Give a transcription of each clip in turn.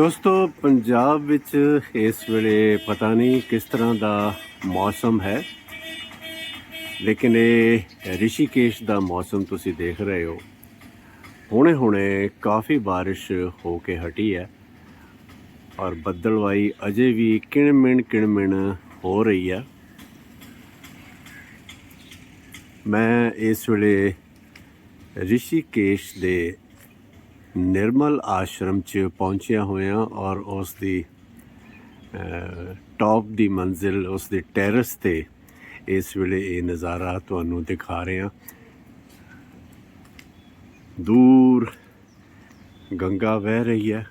ਦੋਸਤੋ, ਪੰਜਾਬ ਵਿੱਚ ਇਸ ਵੇਲੇ ਪਤਾ ਨਹੀਂ ਕਿਸ ਤਰ੍ਹਾਂ ਦਾ ਮੌਸਮ ਹੈ, ਲੇਕਿਨ ਇਹ ਰਿਸ਼ੀਕੇਸ਼ ਦਾ ਮੌਸਮ ਤੁਸੀਂ ਦੇਖ ਰਹੇ ਹੋ। ਹੁਣੇ ਹੁਣੇ ਕਾਫੀ ਬਾਰਿਸ਼ ਹੋ ਕੇ ਹਟੀ ਹੈ ਔਰ ਬੱਦਲਵਾਈ ਅਜੇ ਵੀ ਕਿਣਮਿਣ ਕਿਣਮਿਣ ਹੋ ਰਹੀ ਹੈ। ਮੈਂ ਇਸ ਵੇਲੇ ਰਿਸ਼ੀਕੇਸ਼ ਦੇ ਨਿਰਮਲ ਆਸ਼ਰਮ ਚ ਪਹੁੰਚਿਆ ਹੋਇਆ ਔਰ ਉਸ ਦੀ ਟੌਪ ਦੀ ਮੰਜ਼ਿਲ, ਉਸ ਦੇ ਟੈਰਸ ਤੇ ਇਸ ਵੇਲੇ ਇਹ ਨਜ਼ਾਰਾ ਤੁਹਾਨੂੰ ਦਿਖਾ ਰਹੇ। ਹਾਂ ਦੂਰ ਗੰਗਾ ਵਹਿ ਰਹੀ ਹੈ।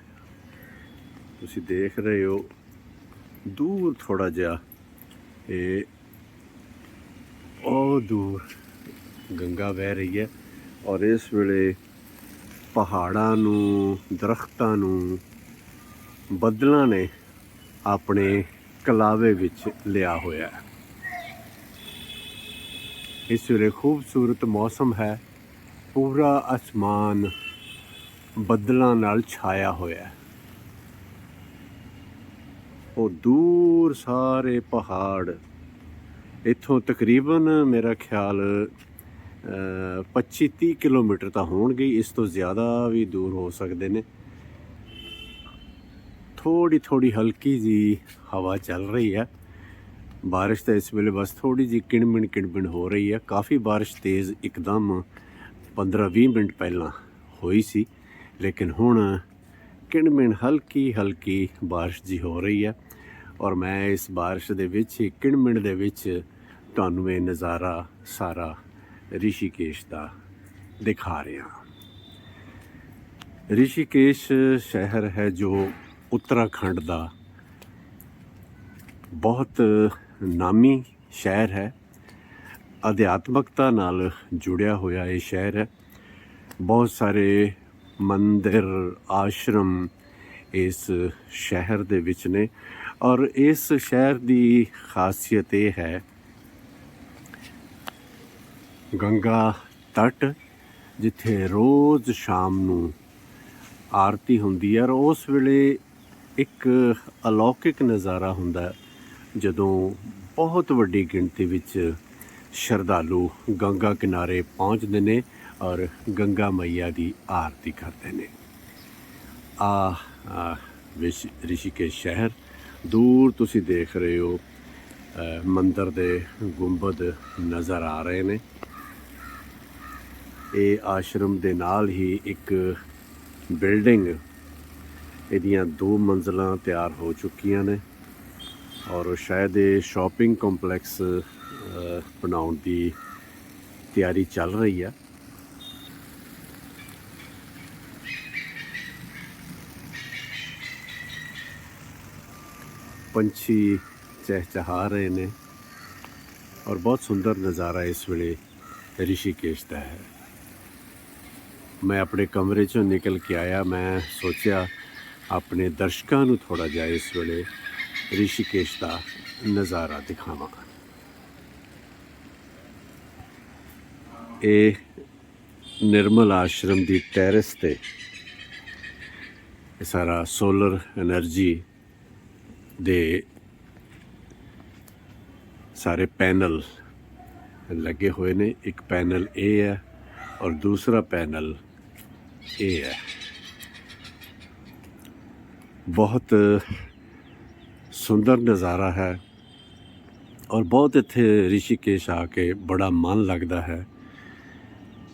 ਤੁਸੀਂ ਦੇਖ ਰਹੇ ਹੋ, ਦੂਰ ਥੋੜਾ ਜਿਹਾ ਇਹ ਉਹ ਦੂਰ ਗੰਗਾ ਵਹਿ ਰਹੀ ਹੈ ਔਰ ਇਸ ਵੇਲੇ ਪਹਾੜਾਂ ਨੂੰ, ਦਰਖਤਾਂ ਨੂੰ ਬੱਦਲਾਂ ਨੇ ਆਪਣੇ ਕਲਾਵੇ ਵਿੱਚ ਲਿਆ ਹੋਇਆ ਹੈ। ਇਸ ਵੇਲੇ ਖੂਬਸੂਰਤ ਮੌਸਮ ਹੈ। ਪੂਰਾ ਅਸਮਾਨ ਬੱਦਲਾਂ ਨਾਲ ਛਾਇਆ ਹੋਇਆ ਹੈ। ਉਹ ਦੂਰ ਸਾਰੇ ਪਹਾੜ। ਇੱਥੋਂ ਤਕਰੀਬਨ ਮੇਰਾ ਖਿਆਲ 25-30 ਕਿਲੋਮੀਟਰ ਤਾਂ ਹੋਣਗੇ, ਇਸ ਤੋਂ ਜ਼ਿਆਦਾ ਵੀ ਦੂਰ ਹੋ ਸਕਦੇ ਨੇ। ਥੋੜੀ ਥੋੜੀ ਹਲਕੀ ਜੀ ਹਵਾ ਚੱਲ ਰਹੀ ਹੈ। ਬਾਰਿਸ਼ ਤਾਂ ਇਸ ਵੇਲੇ ਬਸ ਥੋੜੀ ਜੀ ਕਿਣਮਿਣ ਕਿਣਮਿਣ ਹੋ ਰਹੀ ਹੈ। ਕਾਫੀ ਬਾਰਿਸ਼ ਤੇਜ਼ ਇੱਕਦਮ 15-20 ਮਿੰਟ ਪਹਿਲਾਂ ਹੋਈ ਸੀ, ਲੇਕਿਨ ਹੁਣ ਕਿਣਮਿਣ ਹਲਕੀ ਹਲਕੀ ਬਾਰਿਸ਼ ਜੀ ਹੋ ਰਹੀ ਹੈ ਔਰ ਮੈਂ ਇਸ ਬਾਰਿਸ਼ ਦੇ ਵਿੱਚ ਹੀ ਕਿਣਮਿਣ ਦੇ ਵਿੱਚ ਤੁਹਾਨੂੰ ਇਹ ਨਜ਼ਾਰਾ ਸਾਰਾ ਰਿਸ਼ੀਕੇਸ਼ ਦਾ ਦਿਖਾ ਰਿਹਾ। ਰਿਸ਼ੀਕੇਸ਼ ਸ਼ਹਿਰ ਹੈ ਜੋ ਉੱਤਰਾਖੰਡ ਦਾ ਬਹੁਤ ਨਾਮੀ ਸ਼ਹਿਰ ਹੈ। ਅਧਿਆਤਮਕਤਾ ਨਾਲ ਜੁੜਿਆ ਹੋਇਆ ਇਹ ਸ਼ਹਿਰ ਹੈ। ਬਹੁਤ ਸਾਰੇ ਮੰਦਿਰ, ਆਸ਼ਰਮ ਇਸ ਸ਼ਹਿਰ ਦੇ ਵਿੱਚ ਨੇ ਔਰ ਇਸ ਸ਼ਹਿਰ ਦੀ ਖਾਸੀਅਤ ਇਹ ਹੈ ਗੰਗਾ ਤਟ, ਜਿੱਥੇ ਰੋਜ਼ ਸ਼ਾਮ ਨੂੰ ਆਰਤੀ ਹੁੰਦੀ ਹੈ ਔਰ ਉਸ ਵੇਲੇ ਇੱਕ ਅਲੌਕਿਕ ਨਜ਼ਾਰਾ ਹੁੰਦਾ ਜਦੋਂ ਬਹੁਤ ਵੱਡੀ ਗਿਣਤੀ ਵਿੱਚ ਸ਼ਰਧਾਲੂ ਗੰਗਾ ਕਿਨਾਰੇ ਪਹੁੰਚਦੇ ਨੇ ਔਰ ਗੰਗਾ ਮਈਆ ਦੀ ਆਰਤੀ ਕਰਦੇ ਨੇ। ਆ ਆ ਵਿਸ਼ ਰਿਸ਼ੀਕੇਸ਼ ਸ਼ਹਿਰ, ਦੂਰ ਤੁਸੀਂ ਦੇਖ ਰਹੇ ਹੋ ਮੰਦਰ ਦੇ ਗੁੰਬਦ ਨਜ਼ਰ ਆ ਰਹੇ ਨੇ। ਇਹ ਆਸ਼ਰਮ ਦੇ ਨਾਲ ਹੀ ਇੱਕ ਬਿਲਡਿੰਗ ਇਹਦੀਆਂ ਦੋ ਮੰਜ਼ਲਾਂ ਤਿਆਰ ਹੋ ਚੁੱਕੀਆਂ ਨੇ ਔਰ ਸ਼ਾਇਦ ਇਹ ਸ਼ਾਪਿੰਗ ਕੰਪਲੈਕਸ ਬਣਾਉਣ ਦੀ ਤਿਆਰੀ ਚੱਲ ਰਹੀ ਆ। ਪੰਛੀ ਚਹਿਚਹਾ ਰਹੇ ਨੇ ਔਰ ਬਹੁਤ ਸੁੰਦਰ ਨਜ਼ਾਰਾ ਇਸ ਵੇਲੇ ਰਿਸ਼ੀਕੇਸ਼ ਦਾ ਹੈ। ਮੈਂ ਆਪਣੇ ਕਮਰੇ ਚੋਂ ਨਿਕਲ ਕੇ ਆਇਆ। ਮੈਂ ਸੋਚਿਆ ਆਪਣੇ ਦਰਸ਼ਕਾਂ ਨੂੰ ਥੋੜਾ ਜਿਹਾ ਇਸ ਵੇਲੇ ਰਿਸ਼ੀਕੇਸ਼ ਦਾ ਨਜ਼ਾਰਾ ਦਿਖਾਵਾਂ। ਇਹ ਨਿਰਮਲ ਆਸ਼ਰਮ ਦੀ ਟੈਰੇਸ ਤੇ ਇਹ ਸਾਰਾ ਸੋਲਰ એનર્ਜੀ ਦੇ ਸਾਰੇ ਪੈਨਲ ਲੱਗੇ ਹੋਏ ਨੇ। ਇੱਕ ਪੈਨਲ ਇਹ ਹੈ ਔਰ ਦੂਸਰਾ ਪੈਨਲ ਇਹ ਹੈ। ਬਹੁਤ ਸੁੰਦਰ ਨਜ਼ਾਰਾ ਹੈ ਔਰ ਬਹੁਤ ਇੱਥੇ ਰਿਸ਼ੀਕੇਸ਼ ਆ ਕੇ ਬੜਾ ਮਨ ਲੱਗਦਾ ਹੈ।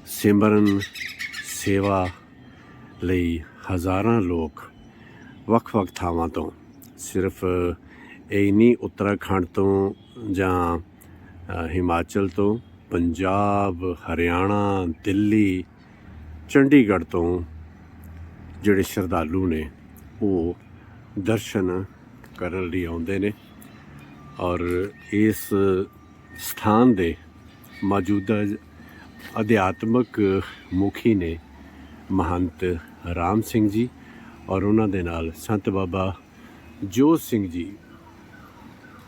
ਸਿਮਰਨ ਸੇਵਾ ਲਈ ਹਜ਼ਾਰਾਂ ਲੋਕ ਵੱਖ-ਵੱਖ ਥਾਵਾਂ ਤੋਂ, ਸਿਰਫ ਇਹ ਨਹੀਂ ਉੱਤਰਾਖੰਡ ਤੋਂ ਜਾਂ ਹਿਮਾਚਲ ਤੋਂ, ਪੰਜਾਬ, ਹਰਿਆਣਾ, ਦਿੱਲੀ ਚੰਡੀਗੜ੍ਹ ਤੋਂ ਜਿਹੜੇ ਸ਼ਰਧਾਲੂ ਨੇ, ਉਹ ਦਰਸ਼ਨ ਕਰਨ ਲਈ ਆਉਂਦੇ ਨੇ ਔਰ ਇਸ ਸਥਾਨ ਦੇ ਮੌਜੂਦਾ ਅਧਿਆਤਮਕ ਮੁਖੀ ਨੇ ਮਹੰਤ ਰਾਮ ਸਿੰਘ ਜੀ ਔਰ ਉਹਨਾਂ ਦੇ ਨਾਲ ਸੰਤ ਬਾਬਾ ਜੋਤ ਸਿੰਘ ਜੀ।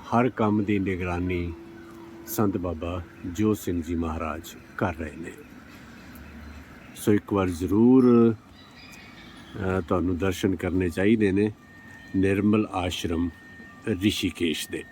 ਹਰ ਕੰਮ ਦੀ ਨਿਗਰਾਨੀ ਸੰਤ ਬਾਬਾ ਜੋਤ ਸਿੰਘ ਜੀ ਮਹਾਰਾਜ ਕਰ ਰਹੇ ਨੇ। ਸੋ ਇੱਕ ਵਾਰ ਜ਼ਰੂਰ ਤੁਹਾਨੂੰ ਦਰਸ਼ਨ ਕਰਨੇ ਚਾਹੀਦੇ ਨੇ ਨਿਰਮਲ ਆਸ਼ਰਮ ਰਿਸ਼ੀਕੇਸ਼ ਦੇ।